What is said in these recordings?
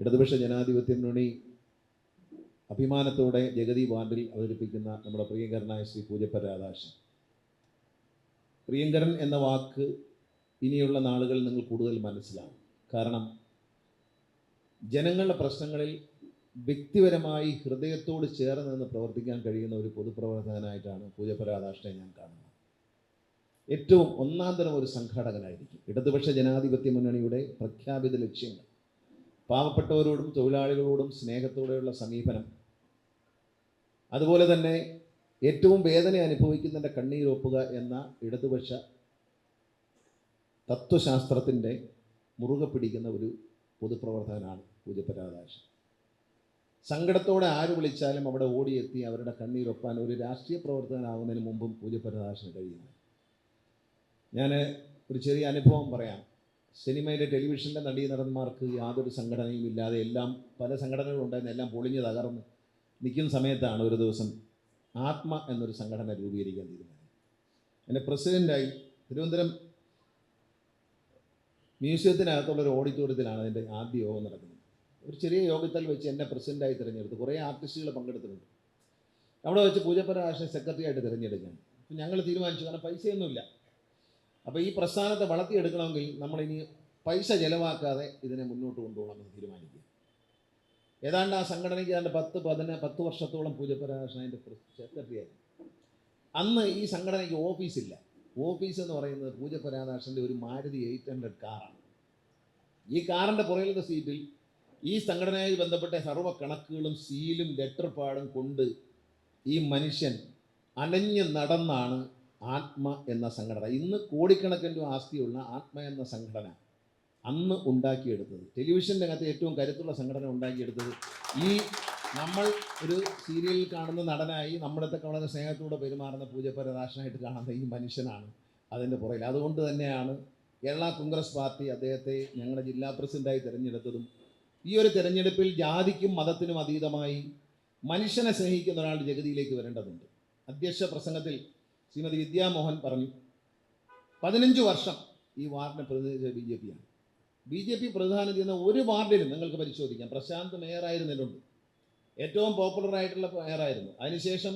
ഇടതുപക്ഷ ജനാധിപത്യ മുന്നണി അഭിമാനത്തോടെ ജഗതി വാർഡിൽ അവതരിപ്പിക്കുന്ന നമ്മുടെ പ്രിയങ്കരനായ ശ്രീ പൂജപ്പ രാധാകൃഷ്ണൻ. പ്രിയങ്കരൻ എന്ന വാക്ക് ഇനിയുള്ള നാളുകളിൽ നിങ്ങൾ കൂടുതൽ മനസ്സിലാവും. കാരണം ജനങ്ങളുടെ പ്രശ്നങ്ങളിൽ വ്യക്തിപരമായി ഹൃദയത്തോട് ചേർന്ന് നിന്ന് പ്രവർത്തിക്കാൻ കഴിയുന്ന ഒരു പൊതുപ്രവർത്തകനായിട്ടാണ് പൂജപ്പ രാധാകൃഷ്ണനെ ഞാൻ കാണുന്നത്. ഏറ്റവും ഒന്നാം തരം ഒരു സംഘാടകനായിരിക്കും. ഇടതുപക്ഷ ജനാധിപത്യ മുന്നണിയുടെ പ്രഖ്യാപിത ലക്ഷ്യങ്ങൾ പാവപ്പെട്ടവരോടും തൊഴിലാളികളോടും സ്നേഹത്തോടെയുള്ള സമീപനം. അതുപോലെ തന്നെ ഏറ്റവും വേദന അനുഭവിക്കുന്നതിന്റെ കണ്ണീരൊപ്പുക എന്ന ഇടതുപക്ഷ തത്വശാസ്ത്രത്തിന്റെ മുറുകെ പിടിക്കുന്ന ഒരു പൊതുപ്രവർത്തകനാണ് പൂജപ്പരാകാശ് സങ്കടത്തോടെ ആര് വിളിച്ചാലും അവിടെ ഓടിയെത്തി അവരുടെ കണ്ണീരൊപ്പാൻ ഒരു രാഷ്ട്രീയ പ്രവർത്തകനാകുന്നതിന് മുമ്പും പൂജപ്പ രാധാകൃഷ്ണൻ കഴിയുന്നു. ഞാൻ ഒരു ചെറിയ അനുഭവം പറയാം. സിനിമയിലെ ടെലിവിഷനിലെ നടീ നടന്മാർക്ക് യാതൊരു സംഘടനയും ഇല്ലാതെ എല്ലാം പല സംഘടനകളും ഉണ്ടായിരുന്നു എല്ലാം പൊളിഞ്ഞ് തകർന്ന് നിൽക്കുന്ന സമയത്താണ് ഒരു ദിവസം ആത്മ എന്നൊരു സംഘടന രൂപീകരിക്കാൻ തീരുമാനം എന്റെ പ്രസിഡന്റായി തിരുവനന്തപുരം മ്യൂസിയത്തിനകത്തുള്ള ഒരു ഓഡിറ്റോറിയത്തിലാണ് അതിന്റെ ആദ്യ യോഗം നടക്കുന്നത്. ഒരു ചെറിയ യോഗത്തിൽ വെച്ച് എന്നെ പ്രസിഡന്റായി തിരഞ്ഞെടുത്ത്. കുറേ ആർട്ടിസ്റ്റുകൾ പങ്കെടുത്തിട്ടുണ്ട്. അവിടെ വെച്ച് പൂജപ്പരാശനെ സെക്രട്ടറി ആയിട്ട് തിരഞ്ഞെടുക്കാൻ ഞങ്ങൾ തീരുമാനിച്ചു കാരണം പൈസയൊന്നുമില്ല. അപ്പോൾ ഈ പ്രസ്ഥാനത്തെ വളർത്തിയെടുക്കണമെങ്കിൽ നമ്മളിനി പൈസ ചെലവാക്കാതെ ഇതിനെ മുന്നോട്ട് കൊണ്ടുപോകണമെന്ന് തീരുമാനിക്കുക. ഏതാണ്ട് ആ സംഘടനയ്ക്ക് ഏതാണ്ട് പത്ത് പതിന പത്ത് വർഷത്തോളം പൂജപ്പരാകൃഷ്ണൻ അതിന്റെ സെക്രട്ടറിയായി. അന്ന് ഈ സംഘടനയ്ക്ക് ഓഫീസില്ല. ഓഫീസ് എന്ന് പറയുന്നത് പൂജപ്പരാധാകൃഷ്ണന്റെ ഒരു മാരുതി എയ്റ്റ് ഹൺഡ്രഡ് കാറാണ്. ഈ കാറിന്റെ പുറകിലത്തെ സീറ്റിൽ ഈ സംഘടനയുമായി ബന്ധപ്പെട്ട സർവ കണക്കുകളും സീലും ലെറ്റർ പാടും കൊണ്ട് ഈ മനുഷ്യൻ അലഞ്ഞ് നടന്നാണ് ആത്മ എന്ന സംഘടന. ഇന്ന് കോടിക്കണക്കിന് രൂപ ആസ്തിയുള്ള ആത്മ എന്ന സംഘടന അന്ന് ഉണ്ടാക്കിയെടുത്തത്. ടെലിവിഷൻ രംഗത്ത് ഏറ്റവും കരുത്തുള്ള സംഘടന ഉണ്ടാക്കിയെടുത്തത് ഈ നമ്മൾ ഒരു സീരിയലിൽ കാണുന്ന നടനായി നമ്മുടെയൊക്കെ വളരെ സ്നേഹത്തോടെ പെരുമാറുന്ന പൂജപ്പരദാശനായിട്ട് കാണുന്ന ഈ മനുഷ്യനാണ് അതിന്റെ പുറകിൽ. അതുകൊണ്ട് തന്നെയാണ് കേരള കോൺഗ്രസ് പാർട്ടി അദ്ദേഹത്തെ ഞങ്ങളുടെ ജില്ലാ പ്രസിഡന്റായി തിരഞ്ഞെടുത്തതും ഈ ഒരു തിരഞ്ഞെടുപ്പിൽ ജാതിക്കും മതത്തിനും അതീതമായി മനുഷ്യനെ സ്നേഹിക്കുന്ന ഒരാൾ ജഗതിയിലേക്ക് വരേണ്ടതുണ്ട്. അധ്യക്ഷ പ്രസംഗത്തിൽ ശ്രീമതി വിദ്യാമോഹൻ പറഞ്ഞു പതിനഞ്ച് വർഷം ഈ വാർഡിനെ പ്രതിനിധീകരിച്ച ബി ജെ പിയാണ്. ബി ജെ പി പ്രതിനിധാനം ചെയ്യുന്ന ഒരു വാർഡിലും നിങ്ങൾക്ക് പരിശോധിക്കാം. പ്രശാന്ത് മേയറായിരുന്നിട്ടുണ്ട് ഏറ്റവും പോപ്പുലർ ആയിട്ടുള്ള മേയറായിരുന്നു. അതിനുശേഷം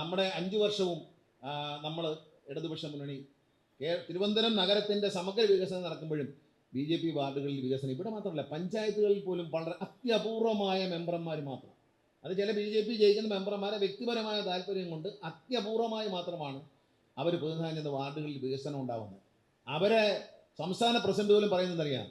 നമ്മുടെ അഞ്ച് വർഷവും നമ്മൾ ഇടതുപക്ഷ മുന്നണി തിരുവനന്തപുരം നഗരത്തിന്റെ സമഗ്ര വികസനം നടക്കുമ്പോഴും ബി ജെ പി വാർഡുകളിൽ വികസനം ഇവിടെ മാത്രമല്ല പഞ്ചായത്തുകളിൽ പോലും വളരെ അത്യപൂർവമായ മെമ്പർമാർ മാത്രം. അത് ചില ബി ജെ പി ജയിക്കുന്ന മെമ്പർമാരെ വ്യക്തിപരമായ താല്പര്യം കൊണ്ട് അത്യപൂർവമായി മാത്രമാണ് അവർ പ്രതിനിധാനം വാർഡുകളിൽ വികസനം ഉണ്ടാകുന്നത് അവരെ സംസ്ഥാന പ്രസിഡന്റ് പോലും പറയുന്നത് അറിയാം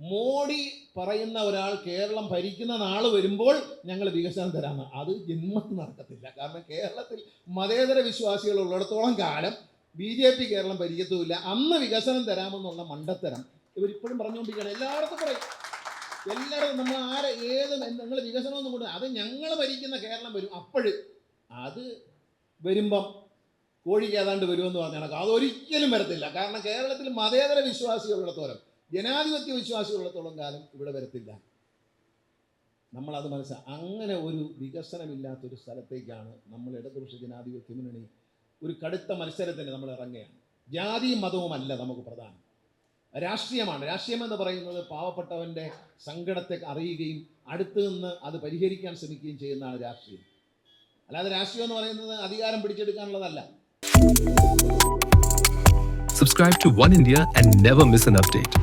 മോഡി പറയുന്ന ഒരാൾ കേരളം ഭരിക്കുന്ന നാൾ വരുമ്പോൾ ഞങ്ങൾ വികസനം തരാമെന്ന്. അത് ജന്മത്തിൽ നടക്കത്തില്ല. കാരണം കേരളത്തിൽ മതേതര വിശ്വാസികൾ ഉള്ളിടത്തോളം കാലം ബി ജെ പി കേരളം ഭരിക്കത്തുമില്ല. അന്ന് വികസനം തരാമെന്നുള്ള മണ്ടത്തരം ഇവരിപ്പോഴും പറഞ്ഞുകൊണ്ടിരിക്കുകയാണ്. എല്ലായിടത്തും പറയും. എല്ലായിടത്തും നമ്മൾ ആരെ ഏത് നിങ്ങൾ വികസനം ഒന്നും കൊണ്ട് അത് ഞങ്ങൾ ഭരിക്കുന്ന കേരളം വരും അപ്പോഴ്. അത് വരുമ്പം കോഴിക്ക് ഏതാണ്ട് വരുമെന്ന് പറഞ്ഞാൽ അതൊരിക്കലും വരത്തില്ല. കാരണം കേരളത്തിൽ മതേതര വിശ്വാസികളുള്ളത്തോളം ജനാധിപത്യ വിശ്വാസികളുള്ളത്തോളം കാലം ഇവിടെ വരത്തില്ല. നമ്മളത് മനസ്സിലാ അങ്ങനെ ഒരു വികസനമില്ലാത്തൊരു സ്ഥലത്തേക്കാണ് നമ്മൾ ഇടതുപക്ഷ ജനാധിപത്യ മുന്നണി ഒരു കടുത്ത മത്സരത്തിന് നമ്മൾ ഇറങ്ങുകയാണ്. ജാതിയും മതവുമല്ല നമുക്ക് പ്രധാനം. രാഷ്ട്രീയമാണ്. രാഷ്ട്രീയം എന്ന് പറയുന്നത് പാവപ്പെട്ടവന്റെ സങ്കടത്തെ അറിയുകയും അടുത്ത് നിന്ന് അത് പരിഹരിക്കാൻ ശ്രമിക്കുകയും ചെയ്യുന്നതാണ് രാഷ്ട്രീയം. അല്ലാതെ രാഷ്ട്രീയം എന്ന് പറയുന്നത് അധികാരം പിടിച്ചെടുക്കാനുള്ളതല്ല. Subscribe to One India and never miss an update.